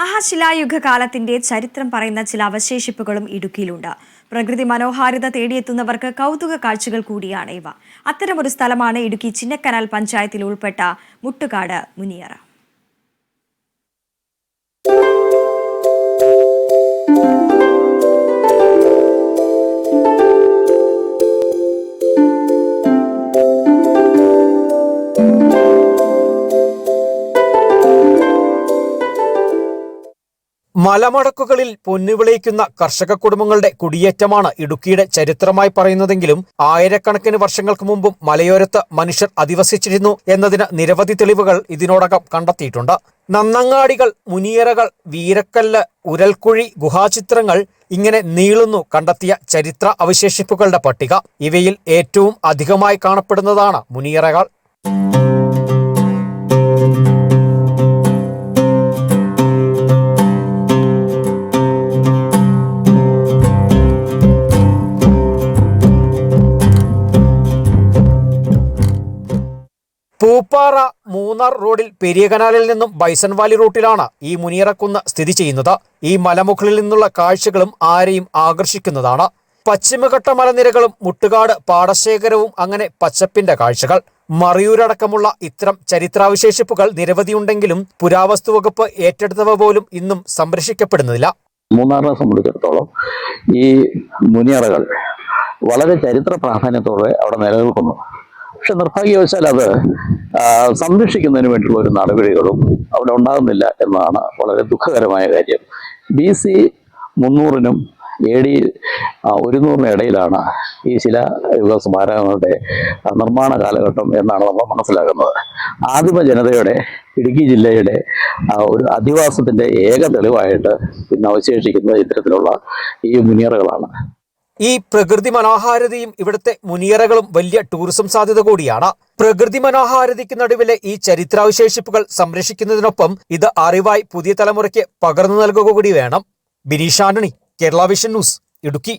മഹാശിലായുഗ കാലത്തിന്റെ ചരിത്രം പറയുന്ന ചില അവശേഷിപ്പുകളും ഇടുക്കിയിലുണ്ട്. പ്രകൃതി മനോഹാരിത തേടിയെത്തുന്നവർക്ക് കൗതുക കാഴ്ചകൾ കൂടിയാണ് ഇവ. അത്തരമൊരു സ്ഥലമാണ് ഇടുക്കി ചിന്നക്കനാൽ പഞ്ചായത്തിൽ ഉൾപ്പെട്ട മുട്ടുകാട് മുനിയറ. മലമടക്കുകളിൽ പൊന്നുവിളയിക്കുന്ന കർഷക കുടുംബങ്ങളുടെ കുടിയേറ്റമാണ് ഇടുക്കിയുടെ ചരിത്രമായി പറയുന്നതെങ്കിലും ആയിരക്കണക്കിന് വർഷങ്ങൾക്ക് മുമ്പും മലയോരത്ത് മനുഷ്യർ അധിവസിച്ചിരുന്നു എന്നതിന് നിരവധി തെളിവുകൾ ഇതിനോടകം കണ്ടെത്തിയിട്ടുണ്ട്. നന്നങ്ങാടികൾ മുനിയറകൾ വീരക്കല്ല് ഉരൽക്കുഴി ഗുഹാചിത്രങ്ങൾ ഇങ്ങനെ നീളുന്നു കണ്ടെത്തിയ ചരിത്ര അവശേഷിപ്പുകളുടെ പട്ടിക. ഇവയിൽ ഏറ്റവും അധികമായി കാണപ്പെടുന്നതാണ് മുനിയറകൾ. പൂപ്പാറ മൂന്നാർ റോഡിൽ പെരിയ കനാലിൽ നിന്നും ബൈസൺ വാലി റൂട്ടിലാണ് ഈ മുനിയറക്കുന്ന് സ്ഥിതി ചെയ്യുന്നത്. ഈ മലമുകളിൽ നിന്നുള്ള കാഴ്ചകളും ആരെയും ആകർഷിക്കുന്നതാണ്. പശ്ചിമഘട്ട മലനിരകളും മുട്ടുകാട് പാടശേഖരവും അങ്ങനെ പച്ചപ്പിന്റെ കാഴ്ചകൾ. മറിയൂരടക്കമുള്ള ഇത്തരം ചരിത്രാവിശേഷിപ്പുകൾ നിരവധിയുണ്ടെങ്കിലും പുരാവസ്തു വകുപ്പ് ഏറ്റെടുത്തവ പോലും ഇന്നും സംരക്ഷിക്കപ്പെടുന്നില്ല മൂന്നാറിനെ സംബന്ധിച്ചിടത്തോളം ഈ മുനിയറകൾ വളരെ ചരിത്ര പ്രാധാന്യത്തോടെ അവിടെ നിലനിൽക്കുന്നു. പക്ഷെ നിർഭാഗ്യവശാൽ അത് സംരക്ഷിക്കുന്നതിന് വേണ്ടിയുള്ള ഒരു നടപടികളും അവിടെ ഉണ്ടാകുന്നില്ല എന്നതാണ് വളരെ ദുഃഖകരമായ കാര്യം. ബി സി മുന്നൂറിനും എ ഡി ഒരുന്നൂറിനും ഇടയിലാണ് ഈ ശിലായുഗ സ്മാരകങ്ങളുടെ നിർമ്മാണ കാലഘട്ടം എന്നാണ് നമ്മൾ മനസ്സിലാക്കുന്നത്. ആദിമ ജനതയുടെ ഇടുക്കി ജില്ലയുടെ ഒരു അധിവാസത്തിന്റെ ഏക തെളിവായിട്ട് ഇന്ന് അവശേഷിക്കുന്നത് ഇത്തരത്തിലുള്ള ഈ മുനിയറകളാണ് ഈ പ്രകൃതി മനോഹാരിതയും ഇവിടുത്തെ മുനിയറകളും വലിയ ടൂറിസം സാധ്യത കൂടിയാണ്. പ്രകൃതി മനോഹാരിതയ്ക്ക് നടുവിലെ ഈ ചരിത്രാവശേഷിപ്പുകൾ സംരക്ഷിക്കുന്നതിനൊപ്പം ഇത് അറിവായി പുതിയ തലമുറയ്ക്ക് പകർന്നു നൽകുക കൂടി വേണം. Bineesh Antony Kerala vision news Idukki.